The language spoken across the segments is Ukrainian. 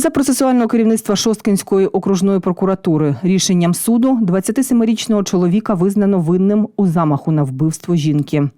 За процесуального керівництва Шосткинської окружної прокуратури рішенням суду 27-річного чоловіка визнано винним у замаху на вбивство жінки.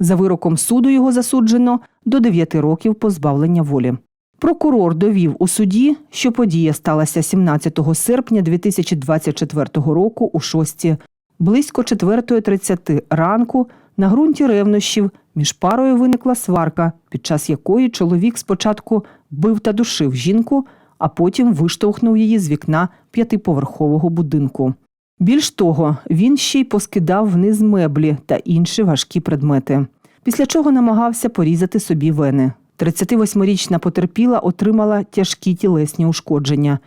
За вироком суду його засуджено до 9 років позбавлення волі. Прокурор довів у суді, що подія сталася 17 серпня 2024 року у шості. Близько 4.30 ранку на ґрунті ревнощів між парою виникла сварка, під час якої чоловік спочатку бив та душив жінку, а потім виштовхнув її з вікна п'ятиповерхового будинку. Більш того, він ще й поскидав вниз меблі та інші важкі предмети, після чого намагався порізати собі вени. 38-річна потерпіла отримала тяжкі тілесні ушкодження.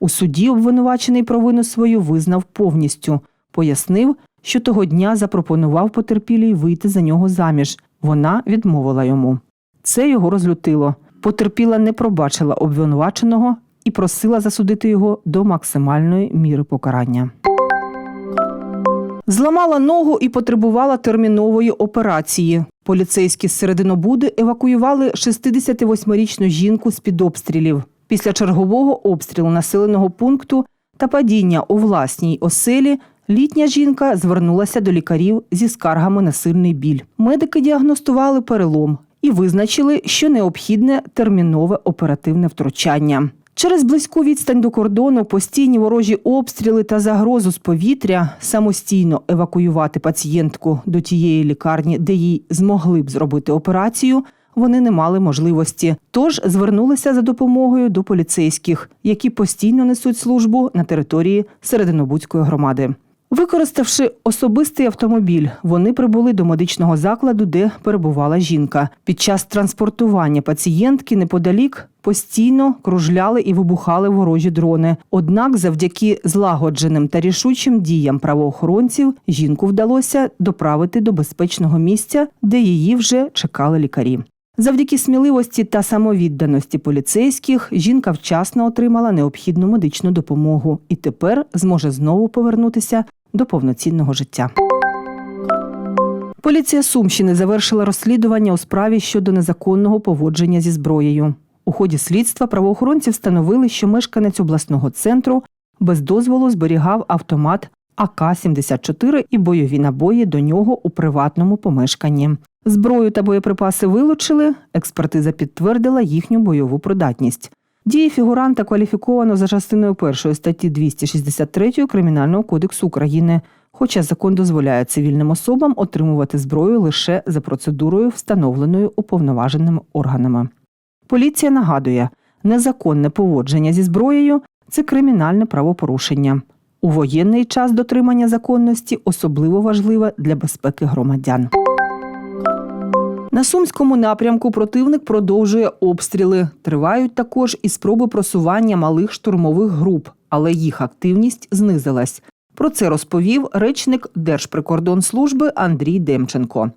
У суді обвинувачений провину свою визнав повністю, пояснив, що того дня запропонував потерпілій вийти за нього заміж. Вона відмовила йому. Це його розлютило. Потерпіла не пробачила обвинуваченого і просила засудити його до максимальної міри покарання. Зламала ногу і потребувала термінової операції. Поліцейські з серединобуди евакуювали 68-річну жінку з під обстрілів. Після чергового обстрілу населеного пункту та падіння у власній оселі літня жінка звернулася до лікарів зі скаргами на сильний біль. Медики діагностували перелом і визначили, що необхідне термінове оперативне втручання. Через близьку відстань до кордону, постійні ворожі обстріли та загрозу з повітря самостійно евакуювати пацієнтку до тієї лікарні, де їй змогли б зробити операцію, вони не мали можливості. Тож звернулися за допомогою до поліцейських, які постійно несуть службу на території Серединобудської громади. Використавши особистий автомобіль, вони прибули до медичного закладу, де перебувала жінка. Під час транспортування пацієнтки неподалік постійно кружляли і вибухали ворожі дрони. Однак, завдяки злагодженим та рішучим діям правоохоронців, жінку вдалося доправити до безпечного місця, де її вже чекали лікарі. Завдяки сміливості та самовідданості поліцейських жінка вчасно отримала необхідну медичну допомогу і тепер зможе знову повернутися до повноцінного життя. Поліція Сумщини завершила розслідування у справі щодо незаконного поводження зі зброєю. У ході слідства правоохоронці встановили, що мешканець обласного центру без дозволу зберігав автомат АК-74 і бойові набої до нього у приватному помешканні. Зброю та боєприпаси вилучили, експертиза підтвердила їхню бойову придатність. Дії фігуранта кваліфіковано за частиною першої статті 263 Кримінального кодексу України, хоча закон дозволяє цивільним особам отримувати зброю лише за процедурою, встановленою уповноваженими органами. Поліція нагадує, незаконне поводження зі зброєю це кримінальне правопорушення. У воєнний час дотримання законності особливо важливе для безпеки громадян. На сумському напрямку противник продовжує обстріли. Тривають також і спроби просування малих штурмових груп, але їх активність знизилась. Про це розповів речник Держприкордонслужби Андрій Демченко.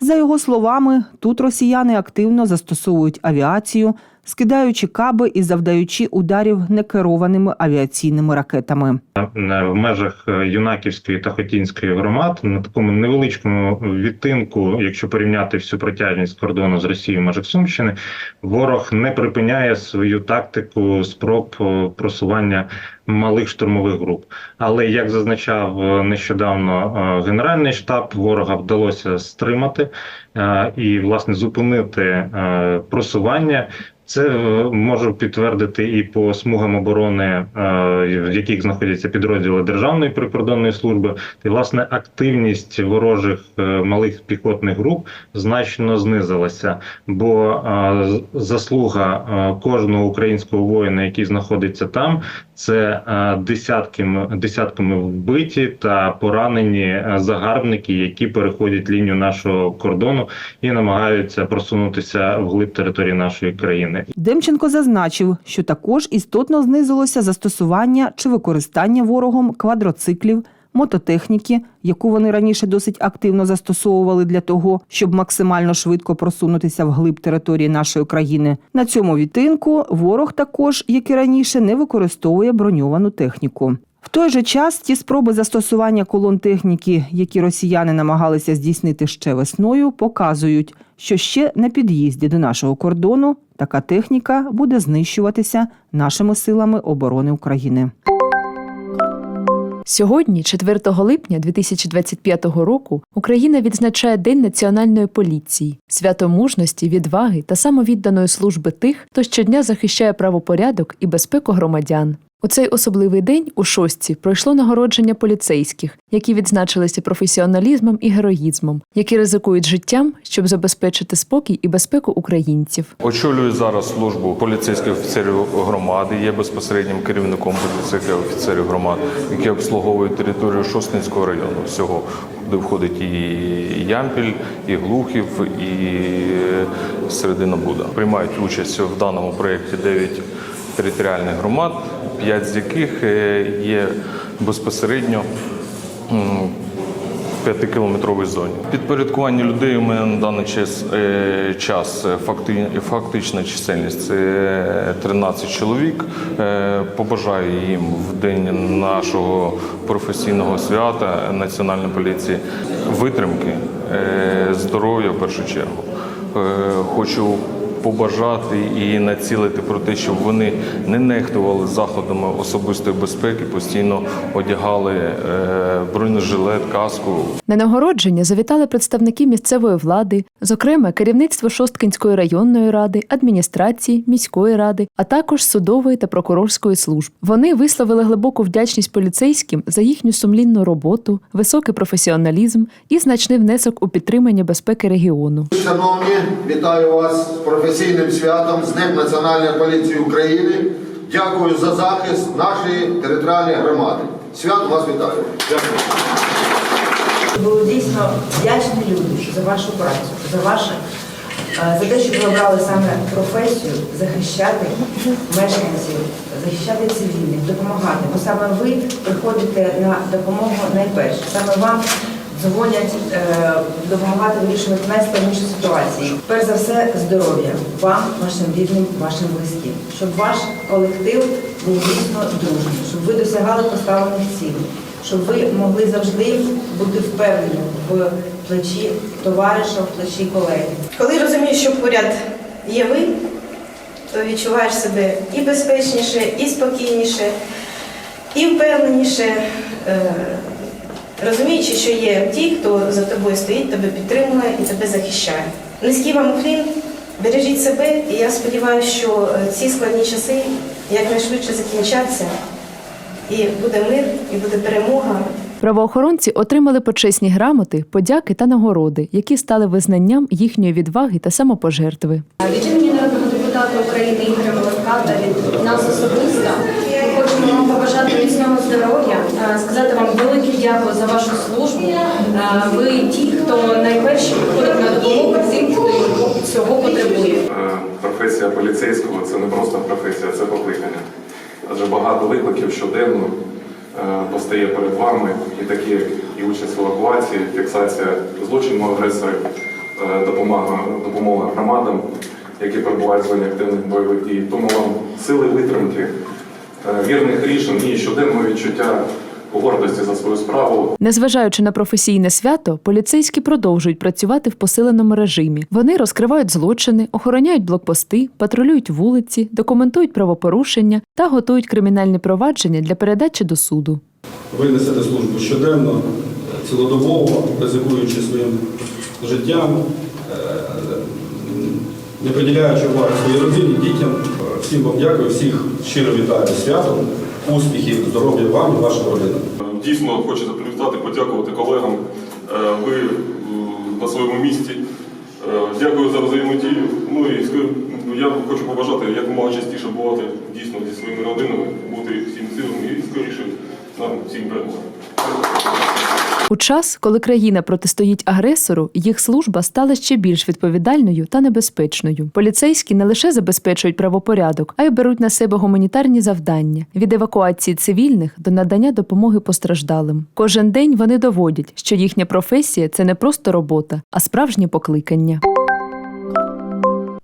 За його словами, тут росіяни активно застосовують авіацію, скидаючи каби і завдаючи ударів некерованими авіаційними ракетами. в межах е, Юнаківської та Хотінської громад на такому невеличкому відтинку, якщо порівняти всю протяжність кордону з Росією межах Сумщини, ворог не припиняє свою тактику спроб е, просування малих штурмових груп. Але як зазначав е, нещодавно е, генеральний штаб, ворога вдалося стримати е, і власне зупинити е, просування. Це е, можу підтвердити і по смугам оборони, е, в яких знаходяться підрозділи Державної прикордонної служби. І власне активність ворожих е, малих піхотних груп значно знизилася, бо заслуга кожного українського воїна, який знаходиться там, це десятками десятками вбиті та поранені загарбники, які переходять лінію нашого кордону і намагаються просунутися вглиб території нашої країни. Демченко зазначив, що також істотно знизилося застосування чи використання ворогом квадроциклів, мототехніки, яку вони раніше досить активно застосовували для того, щоб максимально швидко просунутися вглиб території нашої країни. На цьому відтинку ворог також, як і раніше, не використовує броньовану техніку. Той же час ті спроби застосування колон техніки, які росіяни намагалися здійснити ще весною, показують, що ще на під'їзді до нашого кордону така техніка буде знищуватися нашими силами оборони України. Сьогодні, 4 липня 2025 року, Україна відзначає День національної поліції, свято мужності, відваги та самовідданої служби тих, хто щодня захищає правопорядок і безпеку громадян. У цей особливий день у шостці пройшло нагородження поліцейських, які відзначилися професіоналізмом і героїзмом, які ризикують життям, щоб забезпечити спокій і безпеку українців. Очолюю зараз службу поліцейських офіцерів громади, є безпосереднім керівником поліцейських офіцерів громад, які обслуговують територію Шостинського району. Всього куди входить і Ямпіль, і Глухів, і Середина Буда. Приймають участь в даному проєкті 9 територіальних громад, 5 з яких е, є безпосередньо м, п'ятикілометровій зоні. Підпорядкування людей у мене на даний час, е, час е, факти, фактична чисельність це 13 чоловік. Побажаю їм в день нашого професійного свята Національної поліції витримки, здоров'я в першу чергу. Хочу побажати і націлити про те, щоб вони не нехтували заходами особистої безпеки, постійно одягали е, бронежилет, каску, На нагородження завітали представники місцевої влади, зокрема керівництво Шосткинської районної ради, адміністрації, міської ради, а також судової та прокурорської служб. Вони висловили глибоку вдячність поліцейським за їхню сумлінну роботу, високий професіоналізм і значний внесок у підтримання безпеки регіону. Шановні, вітаю вас з професійним святом, з Днем Національної поліції України. Дякую за захист нашої територіальної громади. Свято вас вітаю. Дякую. Були дійсно вдячні люди за вашу працю, за ваше, е, за те, що ви обрали саме професію захищати мешканців, захищати цивільних, допомагати. Бо саме ви приходите на допомогу найперше. Саме вам дзвонять е, допомагати вирішувати найскладніші ситуації. Перш за все, здоров'я вам, вашим рідним, вашим близьким, щоб ваш колектив був дійсно дружнім, щоб ви досягали поставлених цілей щоб ви могли завжди бути впевнені в плечі товариша, в плечі колеги. Коли розумієш, що поряд є ви, то відчуваєш себе і безпечніше, і спокійніше, і впевненіше, е, розуміючи, що є ті, хто за тобою стоїть, тебе підтримує і тебе захищає. Низький вам уклін, бережіть себе, і я сподіваюся, що е, ці складні часи якнайшвидше закінчаться, і буде мир, і буде перемога. Правоохоронці отримали почесні грамоти, подяки та нагороди, які стали визнанням їхньої відваги та самопожертви. Від імені народного депутата України Ігоря Молотка та від нас особисто ми хочемо вам побажати міцного здоров'я, е, сказати вам велике дякую за вашу службу. Е, Ви ті, хто найперші приходить на допомогу тим, хто цього потребує. Е, Професія поліцейського це не просто професія, це покликання. Адже багато викликів щоденно е, постає перед вами, і такі і участь в евакуації, фіксація злочинного агресорів, е, допомога, допомога громадам, які перебувають в зоні активних бойових дій. Тому вам сили витримки, е, вірних рішень і щоденного відчуття гордості за свою справу Незважаючи на професійне свято, поліцейські продовжують працювати в посиленому режимі. Вони розкривають злочини, охороняють блокпости, патрулюють вулиці, документують правопорушення та готують кримінальні провадження для передачі до суду. Ви несете службу щоденно, цілодобово, ризикуючи своїм життям, е, не приділяючи уваги своїй родині, дітям. Всім вам дякую, всіх щиро вітаю святом, успіхів, здоров'я вам і вашим родинам. Дійсно хочеться привітати, подякувати колегам. Е, Ви е, на своєму місці. Е, Дякую за взаємодію. Ну і я хочу побажати якомога частіше бувати дійсно зі своїми родинами, бути всім цілим і скоріше нам всім перемоги. У час, коли країна протистоїть агресору, їх служба стала ще більш відповідальною та небезпечною. Поліцейські не лише забезпечують правопорядок, а й беруть на себе гуманітарні завдання від евакуації цивільних до надання допомоги постраждалим. Кожен день вони доводять, що їхня професія це не просто робота, а справжнє покликання.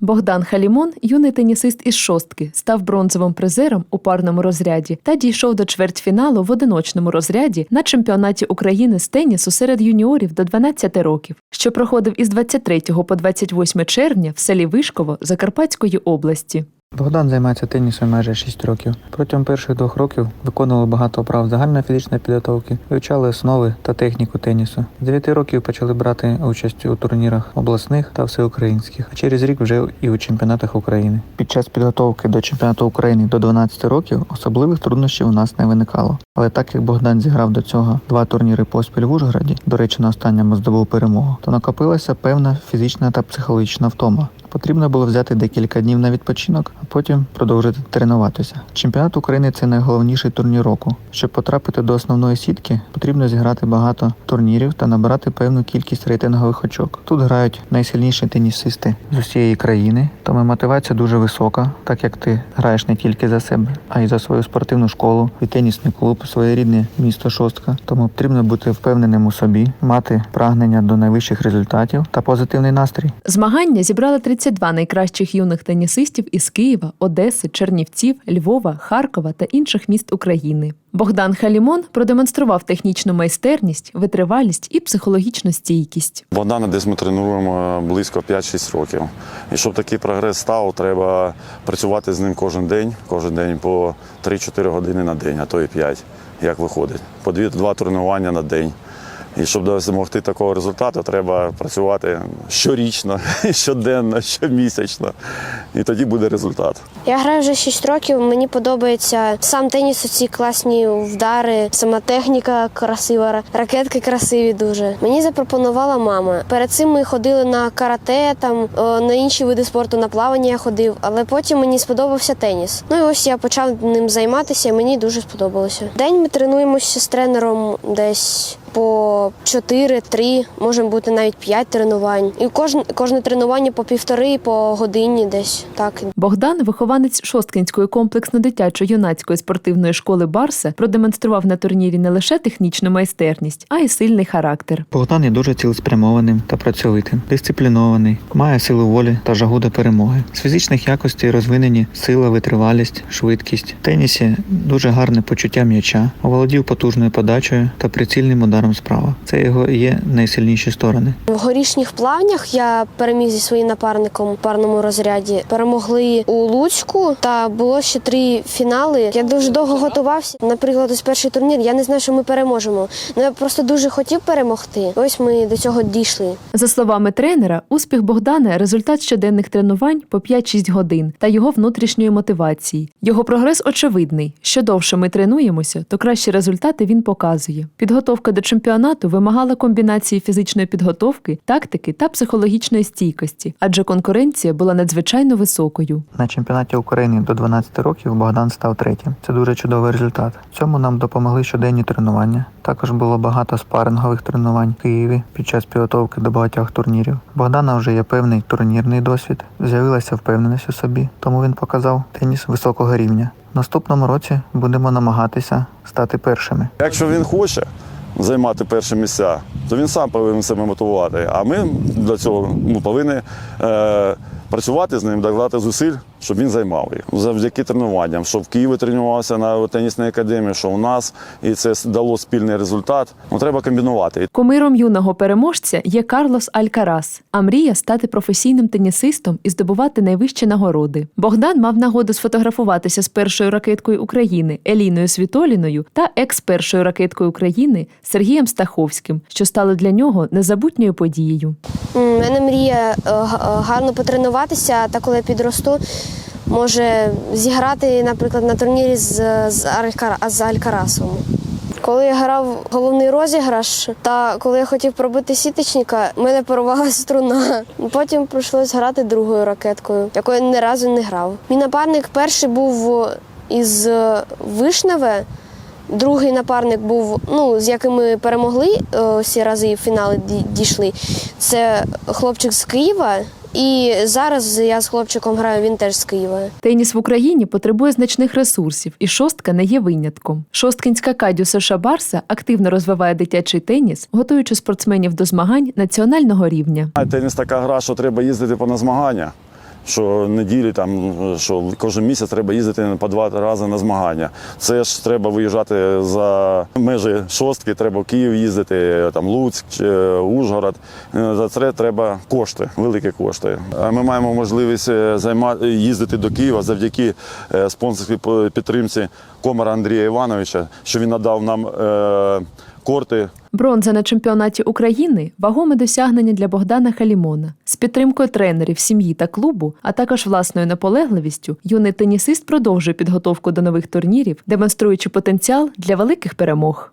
Богдан Халімон, юний тенісист із шостки, став бронзовим призером у парному розряді та дійшов до чвертьфіналу в одиночному розряді на чемпіонаті України з тенісу серед юніорів до 12 років, що проходив із 23 по 28 червня в селі Вишково Закарпатської області. Богдан займається тенісом майже 6 років. Протягом перших двох років виконували багато вправ загальної фізичної підготовки, вивчали основи та техніку тенісу. З 9 років почали брати участь у турнірах обласних та всеукраїнських, а через рік вже і у чемпіонатах України. Під час підготовки до чемпіонату України до 12 років особливих труднощів у нас не виникало. Але так як Богдан зіграв до цього два турніри поспіль в Ужгороді, до речі, на останньому здобув перемогу, то накопилася певна фізична та психологічна втома. Потрібно було взяти декілька днів на відпочинок, а потім продовжити тренуватися. Чемпіонат України це найголовніший турнір року. Щоб потрапити до основної сітки, потрібно зіграти багато турнірів та набрати певну кількість рейтингових очок. Тут грають найсильніші тенісисти з усієї країни, тому мотивація дуже висока, так як ти граєш не тільки за себе, а й за свою спортивну школу, і тенісний клуб, своє рідне місто Шостка. Тому потрібно бути впевненим у собі, мати прагнення до найвищих результатів та позитивний настрій. Змагання зібрали 32 найкращих юних тенісистів із Києва, Одеси, Чернівців, Львова, Харкова та інших міст України. Богдан Халімон продемонстрував технічну майстерність, витривалість і психологічну стійкість. Богдана десь ми тренуємо близько 5-6 років. І щоб такий прогрес став, треба працювати з ним кожен день, кожен день по 3-4 години на день, а то і 5, як виходить. По 2 тренування на день. І щоб досягти такого результату, треба працювати щорічно, щоденно, щомісячно. І тоді буде результат. Я граю вже 6 років. Мені подобається сам теніс, ці класні вдари, сама техніка красива, ракетки красиві дуже. Мені запропонувала мама. Перед цим ми ходили на карате, там на інші види спорту, на плавання я ходив, але потім мені сподобався теніс. Ну і ось я почав ним займатися, і мені дуже сподобалося. День ми тренуємося з тренером десь. По 4-3, може бути навіть 5 тренувань. І кожне, кожне тренування по півтори, по годині десь так. Богдан, вихованець Шосткинської комплексно-дитячо-юнацької спортивної школи Барса, продемонстрував на турнірі не лише технічну майстерність, а й сильний характер. Богдан є дуже цілеспрямованим та працьовитим, дисциплінований, має силу волі та жагу до перемоги. З фізичних якостей розвинені сила, витривалість, швидкість. В тенісі дуже гарне почуття м'яча, оволодів потужною подачею та прицільним ударом справа. Це його є найсильніші сторони. В горішніх плавнях я переміг зі своїм напарником у парному розряді. Перемогли у Луцьку та було ще три фінали. Я дуже довго готувався. Наприклад, ось перший турнір. Я не знаю, що ми переможемо. Ну я просто дуже хотів перемогти. Ось ми до цього дійшли. За словами тренера, успіх Богдана результат щоденних тренувань по 5-6 годин та його внутрішньої мотивації. Його прогрес очевидний. Що довше ми тренуємося, то кращі результати він показує. Підготовка до чемпіонату вимагала комбінації фізичної підготовки, тактики та психологічної стійкості, адже конкуренція була надзвичайно високою. На чемпіонаті України до 12 років Богдан став третім. Це дуже чудовий результат. Цьому нам допомогли щоденні тренування. Також було багато спарингових тренувань в Києві під час підготовки до багатьох турнірів. Богдана вже є певний турнірний досвід, з'явилася впевненість у собі, тому він показав теніс високого рівня. В наступному році будемо намагатися стати першими. Якщо він хоче займати перші місця, то він сам повинен себе мотивувати. А ми для цього ну, повинні е, працювати з ним, докладати зусиль, щоб він займав їх. Завдяки тренуванням, що в Києві тренувався на тенісній академії, що у нас, і це дало спільний результат. Ну, треба комбінувати. Кумиром юного переможця є Карлос Алькарас, а мрія стати професійним тенісистом і здобувати найвищі нагороди. Богдан мав нагоду сфотографуватися з першою ракеткою України Еліною Світоліною та екс-першою ракеткою України Сергієм Стаховським, що стало для нього незабутньою подією. У мене мрія е, гарно потренуватися, та коли я підросту, може зіграти, наприклад, на турнірі з, з, з Алькарасом. Коли я грав головний розіграш, та коли я хотів пробити сіточника, мене порвалася струна. Потім прийшлось грати другою ракеткою, якою я ні разу не грав. Мій напарник перший був із Вишневе. Другий напарник був, ну з яким ми перемогли е, всі рази в фінали ді- дійшли. Це хлопчик з Києва. І зараз я з хлопчиком граю, він теж з Києва. Теніс в Україні потребує значних ресурсів, і шостка не є винятком. Шосткинська Кадю Саша Барса активно розвиває дитячий теніс, готуючи спортсменів до змагань національного рівня. Теніс така гра, що треба їздити по на змагання. Що неділі там, що кожен місяць треба їздити по два рази на змагання. Це ж треба виїжджати за межі шостки, треба в Київ їздити, там Луцьк, Ужгород. Е, За це треба кошти, великі кошти. Ми маємо можливість е, займа- їздити до Києва завдяки е, спонсорській підтримці Комара Андрія Івановича, що він надав нам е, корти Бронза на чемпіонаті України вагоме досягнення для Богдана Халімона. З підтримкою тренерів, сім'ї та клубу, а також власною наполегливістю, юний тенісист продовжує підготовку до нових турнірів, демонструючи потенціал для великих перемог.